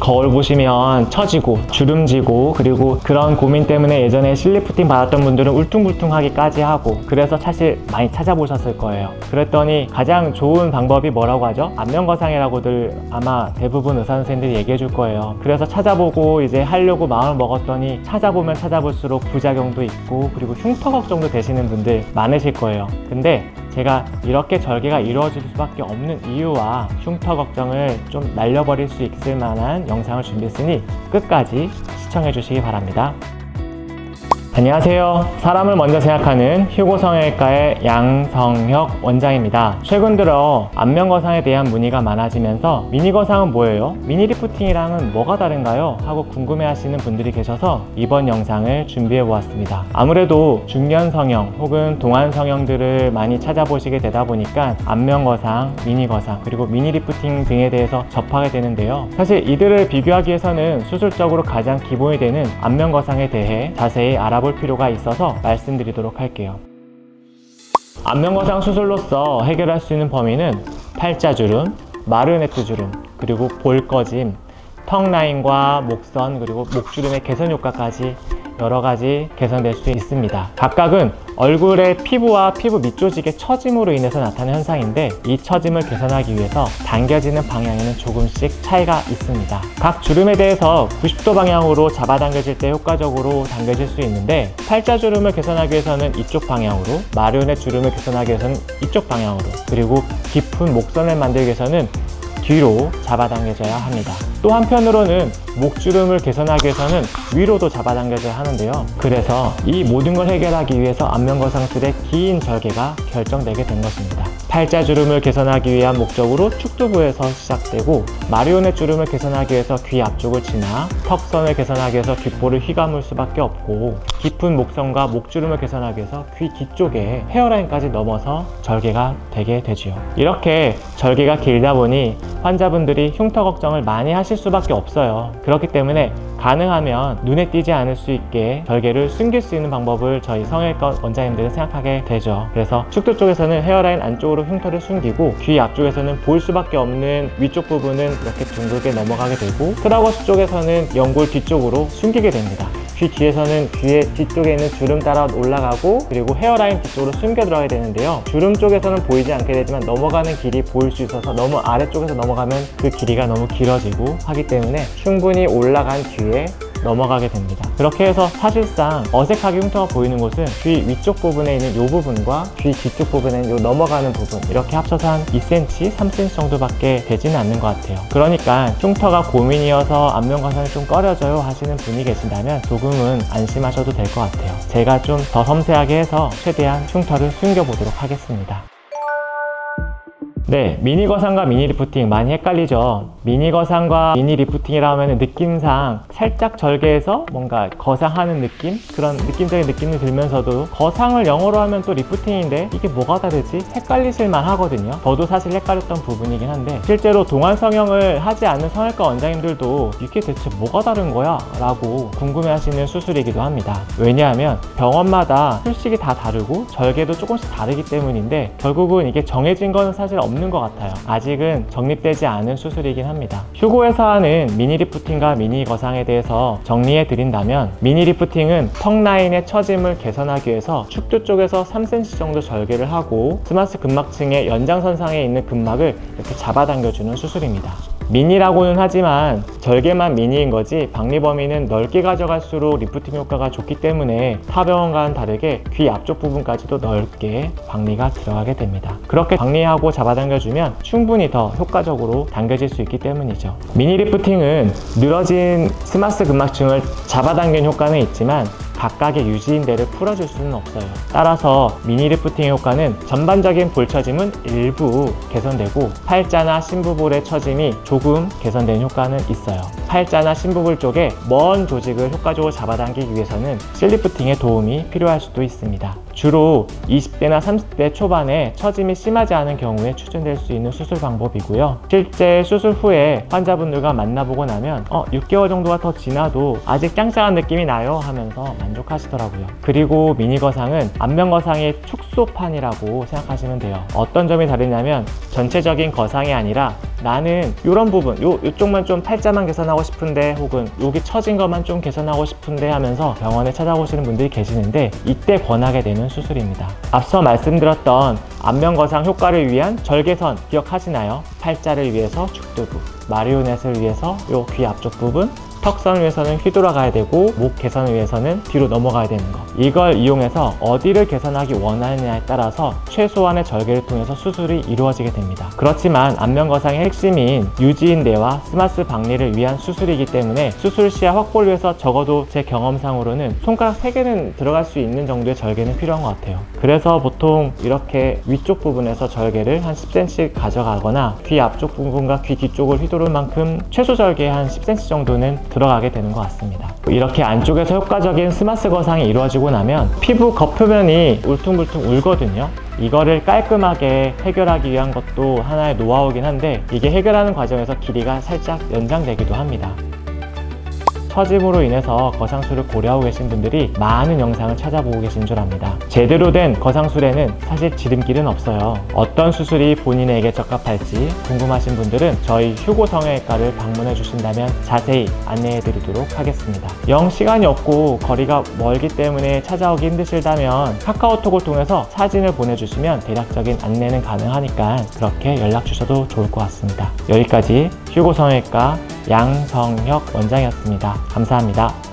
거울 보시면 처지고 주름지고 그리고 그런 고민 때문에 예전에 실리프팅 받았던 분들은 울퉁불퉁하기까지 하고 그래서 사실 많이 찾아보셨을 거예요. 그랬더니 가장 좋은 방법이 뭐라고 하죠? 안면거상이라고들 아마 대부분 의사 선생님들이 얘기해 줄 거예요. 그래서 찾아보고 이제 하려고 마음을 먹었더니 찾아보면 찾아볼수록 부작용도 있고 그리고 흉터 걱정도 되시는 분들 많으실 거예요. 근데 제가 이렇게 절개가 이루어질 수밖에 없는 이유와 흉터 걱정을 좀 날려버릴 수 있을 만한 영상을 준비했으니 끝까지 시청해 주시기 바랍니다. 안녕하세요. 사람을 먼저 생각하는 휴고 성형외과의 양성혁 원장입니다. 최근 들어 안면 거상에 대한 문의가 많아지면서 미니 거상은 뭐예요? 미니 리프팅이랑은 뭐가 다른가요? 하고 궁금해하시는 분들이 계셔서 이번 영상을 준비해 보았습니다. 아무래도 중년 성형 혹은 동안 성형들을 많이 찾아보시게 되다 보니까 안면 거상, 미니 거상 그리고 미니 리프팅 등에 대해서 접하게 되는데요. 사실 이들을 비교하기 위해서는 수술적으로 가장 기본이 되는 안면 거상에 대해 자세히 알아볼 필요가 있어서 말씀드리도록 할게요. 안면거상 수술로서 해결할 수 있는 범위는 팔자주름, 마르네트 주름, 그리고 볼꺼짐, 턱 라인과 목선 그리고 목주름의 개선 효과까지 여러 가지 개선될 수 있습니다. 각각은 얼굴의 피부와 피부 밑조직의 처짐으로 인해서 나타나는 현상인데 이 처짐을 개선하기 위해서 당겨지는 방향에는 조금씩 차이가 있습니다. 각 주름에 대해서 90도 방향으로 잡아당겨질 때 효과적으로 당겨질 수 있는데 팔자주름을 개선하기 위해서는 이쪽 방향으로 마르넷 주름을 개선하기 위해서는 이쪽 방향으로 그리고 깊은 목선을 만들기 위해서는 뒤로 잡아당겨져야 합니다. 또 한편으로는 목주름을 개선하기 위해서는 위로도 잡아당겨져야 하는데요. 그래서 이 모든 걸 해결하기 위해서 안면거 상술의 긴 절개가 결정되게 된 것입니다. 팔자주름을 개선하기 위한 목적으로 축두부에서 시작되고 마리오넷 주름을 개선하기 위해서 귀 앞쪽을 지나 턱선을 개선하기 위해서 귓볼을 휘감을 수밖에 없고 깊은 목선과 목주름을 개선하기 위해서 귀 뒤쪽에 헤어라인까지 넘어서 절개가 되게 되지요. 이렇게 절개가 길다 보니 환자분들이 흉터 걱정을 많이 하실 수밖에 없어요. 그렇기 때문에 가능하면 눈에 띄지 않을 수 있게 절개를 숨길 수 있는 방법을 저희 성형외과 원장님들은 생각하게 되죠. 그래서 축두 쪽에서는 헤어라인 안쪽으로 흉터를 숨기고 귀 앞쪽에서는 보일 수밖에 없는 위쪽 부분은 이렇게 둥글게 넘어가게 되고 트라거스 쪽에서는 연골 뒤쪽으로 숨기게 됩니다. 귀 뒤에서는 귀의 뒤쪽에 있는 주름 따라 올라가고 그리고 헤어라인 뒤쪽으로 숨겨 들어가게 되는데요. 주름 쪽에서는 보이지 않게 되지만 넘어가는 길이 보일 수 있어서 너무 아래쪽에서 넘어가면 그 길이가 너무 길어지고 하기 때문에 충분히 올라간 뒤에 넘어가게 됩니다. 그렇게 해서 사실상 어색하게 흉터가 보이는 곳은 귀 위쪽 부분에 있는 이 부분과 귀 뒤쪽 부분에 있는 이 넘어가는 부분 이렇게 합쳐서 한 2cm, 3cm 정도밖에 되지는 않는 것 같아요. 그러니까 흉터가 고민이어서 안면과상이 좀 꺼려져요 하시는 분이 계신다면 조금은 안심하셔도 될 것 같아요. 제가 좀 더 섬세하게 해서 최대한 흉터를 숨겨보도록 하겠습니다. 네, 미니 거상과 미니 리프팅 많이 헷갈리죠. 미니 거상과 미니 리프팅이라 하면 느낌상 살짝 절개해서 뭔가 거상하는 느낌? 그런 느낌적인 느낌이 들면서도 거상을 영어로 하면 또 리프팅인데 이게 뭐가 다르지? 헷갈리실만 하거든요. 저도 사실 헷갈렸던 부분이긴 한데 실제로 동안 성형을 하지 않는 성형외과 원장님들도 이게 대체 뭐가 다른 거야? 라고 궁금해 하시는 수술이기도 합니다. 왜냐하면 병원마다 술식이 다 다르고 절개도 조금씩 다르기 때문인데 결국은 이게 정해진 건 사실 없는 것 같아요. 아직은 정립되지 않은 수술이긴 합니다. 휴고에서 하는 미니 리프팅과 미니 거상에 대해서 정리해 드린다면 미니 리프팅은 턱 라인의 처짐을 개선하기 위해서 축두 쪽에서 3cm 정도 절개를 하고 스마스 근막층의 연장선상에 있는 근막을 이렇게 잡아당겨주는 수술입니다. 미니라고는 하지만 절개만 미니인 거지 박리 범위는 넓게 가져갈수록 리프팅 효과가 좋기 때문에 타 병원과는 다르게 귀 앞쪽 부분까지도 넓게 박리가 들어가게 됩니다. 그렇게 박리하고 잡아당겨주면 충분히 더 효과적으로 당겨질 수 있기 때문이죠. 미니 리프팅은 늘어진 스마스 근막층을 잡아당긴 효과는 있지만 각각의 유지인대를 풀어줄 수는 없어요. 따라서 미니 리프팅의 효과는 전반적인 볼 처짐은 일부 개선되고 팔자나 심부볼의 처짐이 조금 개선된 효과는 있어요. 팔자나 심부볼 쪽에 먼 조직을 효과적으로 잡아당기기 위해서는 실리프팅의 도움이 필요할 수도 있습니다. 주로 20대나 30대 초반에 처짐이 심하지 않은 경우에 추천될 수 있는 수술 방법이고요. 실제 수술 후에 환자분들과 만나보고 나면 어, 6개월 정도가 더 지나도 아직 짱짱한 느낌이 나요 하면서 만족하시더라고요. 그리고 미니 거상은 안면 거상의 축소판이라고 생각하시면 돼요. 어떤 점이 다르냐면 전체적인 거상이 아니라 나는 이런 부분, 요, 요쪽만 좀 팔자만 개선하고 싶은데 혹은 여기 처진 것만 좀 개선하고 싶은데 하면서 병원에 찾아오시는 분들이 계시는데 이때 권하게 되는 수술입니다. 앞서 말씀드렸던 안면거상 효과를 위한 절개선 기억하시나요? 팔자를 위해서 축두부, 마리오넷을 위해서 요 귀 앞쪽 부분, 턱선을 위해서는 휘돌아가야 되고 목 개선을 위해서는 뒤로 넘어가야 되는 거. 이걸 이용해서 어디를 개선하기 원하느냐에 따라서 최소한의 절개를 통해서 수술이 이루어지게 됩니다. 그렇지만 안면거상의 핵심인 유지인대와 스마스 박리를 위한 수술이기 때문에 수술 시야 확보를 위해서 적어도 제 경험상으로는 손가락 3개는 들어갈 수 있는 정도의 절개는 필요한 것 같아요. 그래서 보통 이렇게 위쪽 부분에서 절개를 한 10cm 가져가거나 귀 앞쪽 부분과 귀 뒤쪽을 휘두를 만큼 최소 절개 한 10cm 정도는 들어가게 되는 것 같습니다. 이렇게 안쪽에서 효과적인 스마스 거상이 이루어지고 나면 피부 겉표면이 울퉁불퉁 울거든요. 이거를 깔끔하게 해결하기 위한 것도 하나의 노하우긴 한데 이게 해결하는 과정에서 길이가 살짝 연장되기도 합니다. 처짐으로 인해서 거상술을 고려하고 계신 분들이 많은 영상을 찾아보고 계신 줄 압니다. 제대로 된 거상술에는 사실 지름길은 없어요. 어떤 수술이 본인에게 적합할지 궁금하신 분들은 저희 휴고 성형외과를 방문해 주신다면 자세히 안내해 드리도록 하겠습니다. 영 시간이 없고 거리가 멀기 때문에 찾아오기 힘드실다면 카카오톡을 통해서 사진을 보내주시면 대략적인 안내는 가능하니까 그렇게 연락 주셔도 좋을 것 같습니다. 여기까지 휴고 성형외과 양성혁 원장이었습니다. 감사합니다.